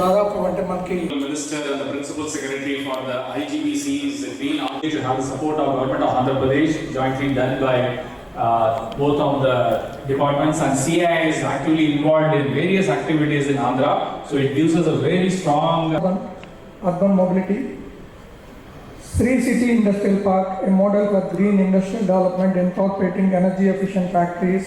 దాదాపు అంటే మనకి The Minister and the Principal Secretary for the IGBC is being asked to have the support of Government of Andhra Pradesh jointly done by uh, both of the departments and CI is actively involved in various activities in Andhra. So it gives us a very strong urban, urban mobility. Sri City Industrial Park, a model for green industrial development incorporating energy efficient factories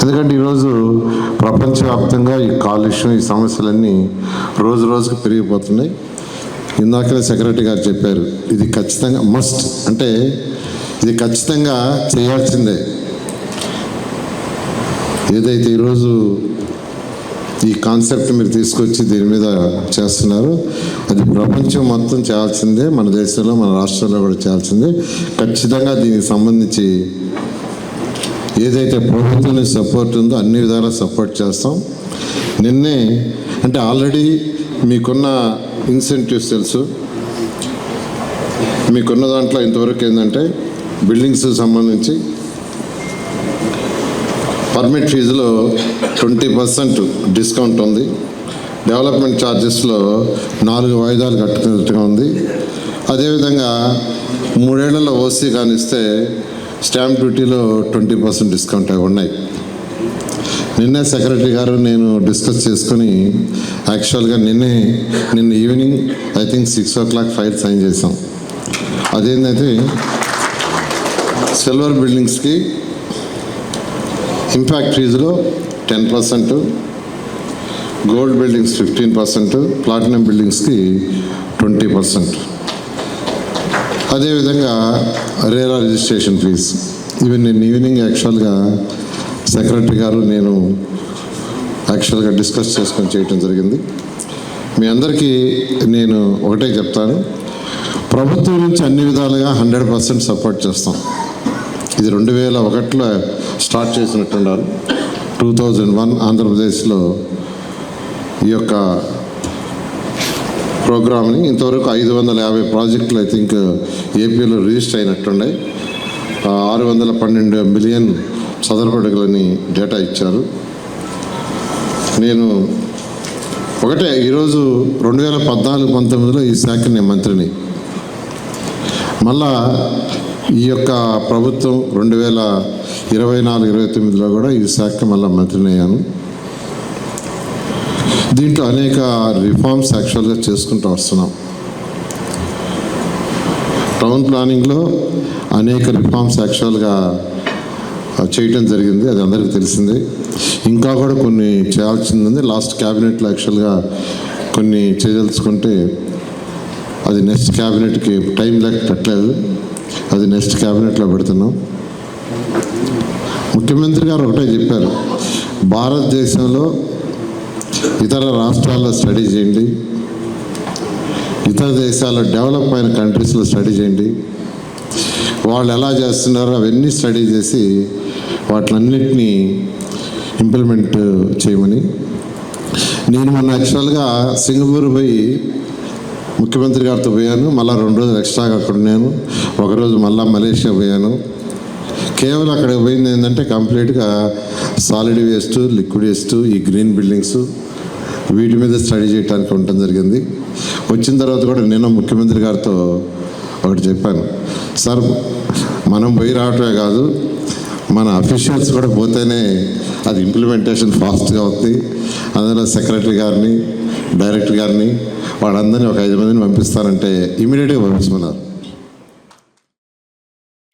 ఎందుకంటే ఈరోజు ప్రపంచవ్యాప్తంగా ఈ కాలుష్యం ఈ సమస్యలన్నీ రోజు రోజుకు పెరిగిపోతున్నాయి. ఇందాకనే సెక్రటరీ గారు చెప్పారు ఇది ఖచ్చితంగా మస్ట్ అంటే ఇది ఖచ్చితంగా చేయాల్సిందే. ఏదైతే ఈరోజు ఈ కాన్సెప్ట్ మీరు తీసుకొచ్చి దీని మీద చేస్తున్నారు అది ప్రపంచం మొత్తం చేయాల్సిందే మన దేశంలో మన రాష్ట్రంలో కూడా చేయాల్సిందే. ఖచ్చితంగా దీనికి సంబంధించి ఏదైతే ప్రభుత్వం సపోర్ట్ ఉందో అన్ని విధాలా సపోర్ట్ చేస్తాం. నిన్నే అంటే ఆల్రెడీ మీకున్న ఇన్సెంటివ్స్ తెలుసు. మీకున్న దాంట్లో ఇంతవరకు ఏంటంటే బిల్డింగ్స్ సంబంధించి పర్మిట్ ఫీజులో ట్వంటీ పర్సెంట్ డిస్కౌంట్ ఉంది. డెవలప్మెంట్ ఛార్జెస్లో నాలుగు వాయిదాలు కట్టుకున్నట్టుగా ఉంది. అదేవిధంగా మూడేళ్ళలో ఓసీ కానిస్తే స్టాంప్ డ్యూటీలో ట్వంటీ పర్సెంట్ డిస్కౌంట్ అవి ఉన్నాయి. నిన్నే సెక్రటరీ గారు నేను డిస్కస్ చేసుకుని యాక్చువల్గా నిన్నే నిన్న evening I think six o'clock file sign చేసాం అదేంటంటే సిల్వర్ బిల్డింగ్స్కి impact ఫీజులో ten percent gold buildings fifteen percent platinum బిల్డింగ్స్కి twenty percent. అదేవిధంగా రేరా రిజిస్ట్రేషన్ ఫీజు. ఇవి నేను ఈవినింగ్ యాక్చువల్గా సెక్రటరీ గారు నేను యాక్చువల్గా డిస్కస్ చేసుకొని చేయటం జరిగింది. మీ అందరికీ నేను ఒకటే చెప్తాను. ప్రభుత్వం నుంచి అన్ని విధాలుగా హండ్రెడ్ పర్సెంట్ సపోర్ట్ చేస్తాం. ఇది రెండు వేల ఒకటిలో స్టార్ట్ చేసినట్టున్నారు. టూ థౌజండ్ వన్ ఆంధ్రప్రదేశ్లో ఈ యొక్క ప్రోగ్రామ్ని ఇంతవరకు ఐదు వందల యాభై ప్రాజెక్టులు ఐ థింక్ ఏపీలో రిజిస్టర్ అయినట్టుండే. ఆరు వందల పన్నెండు మిలియన్ చదరపడుగులని డేటా ఇచ్చారు. నేను ఒకటే ఈరోజు రెండు వేల పద్నాలుగు పంతొమ్మిదిలో ఈ శాఖ నేను మంత్రిని మళ్ళా ఈ యొక్క ప్రభుత్వం రెండు వేల ఇరవై నాలుగు ఇరవై తొమ్మిదిలో కూడా ఈ శాఖ మళ్ళీ మంత్రిని అయ్యాను. దీంట్లో అనేక రిఫార్మ్స్ యాక్చువల్గా చేసుకుంటూ వస్తున్నాం. టౌన్ ప్లానింగ్లో అనేక రిఫార్మ్స్ యాక్చువల్గా చేయటం జరిగింది అది అందరికీ తెలిసిందే. ఇంకా కూడా కొన్ని చేయాల్సింది ఉంది లాస్ట్ క్యాబినెట్లో యాక్చువల్గా కొన్ని చేయదలుచుకుంటే అది నెక్స్ట్ క్యాబినెట్కి టైం లేక పెట్టలేదు. అది నెక్స్ట్ క్యాబినెట్లో పెడుతున్నాం. ముఖ్యమంత్రి గారు ఒకటే చెప్పారు భారతదేశంలో ఇతర రాష్ట్రాల్లో స్టడీ చేయండి ఇతర దేశాల్లో డెవలప్ అయిన కంట్రీస్లో స్టడీ చేయండి. వాళ్ళు ఎలా చేస్తున్నారో అవన్నీ స్టడీ చేసి వాటిలన్నింటినీ ఇంప్లిమెంట్ చేయమని. నేను మొన్న యాక్చువల్గా సింగపూర్ పోయి ముఖ్యమంత్రి గారితో పోయాను. మళ్ళీ రెండు రోజులు ఎక్స్ట్రాగా అక్కడ ఉన్నాను. ఒకరోజు మళ్ళీ మలేషియా పోయాను. కేవలం అక్కడికి పోయింది ఏంటంటే కంప్లీట్గా సాలిడ్ వేస్ట్ లిక్విడ్ వేస్ట్ ఈ గ్రీన్ బిల్డింగ్స్ వీటి మీద స్టడీ చేయడానికి ఉండటం జరిగింది. వచ్చిన తర్వాత కూడా నేను ముఖ్యమంత్రి గారితో ఒకటి చెప్పాను. సార్ మనం పోయి రావటమే కాదు మన అఫీషియల్స్ కూడా పోతేనే అది ఇంప్లిమెంటేషన్ ఫాస్ట్గా అవుతుంది అందులో సెక్రటరీ గారిని డైరెక్టర్ గారిని వాళ్ళందరినీ ఒక ఐదు మందిని పంపిస్తారంటే ఇమీడియట్గా పంపించమన్నారు